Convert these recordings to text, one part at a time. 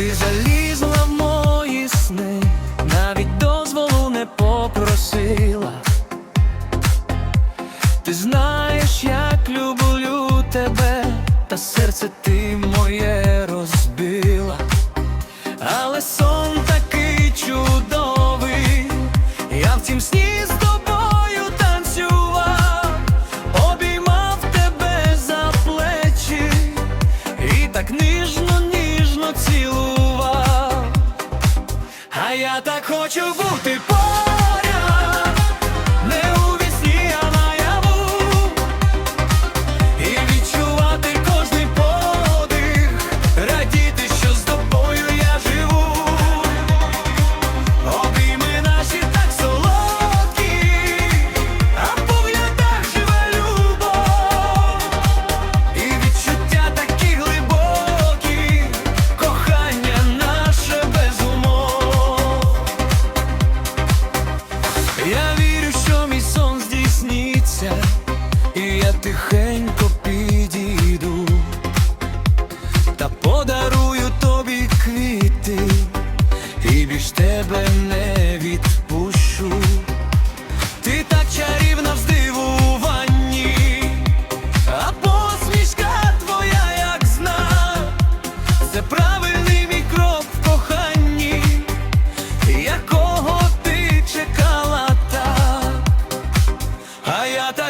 Ти залізла в мої сни, навіть дозволу не попросила. Ти знаєш, як люблю тебе, та серце ти моє розбила, але сон такий чудовий, я в тім сні з тобою танцював, обіймав тебе за плечі і так ніжно ніжно цілував. А я так хочу бути тихенько підійду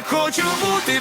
хочу бути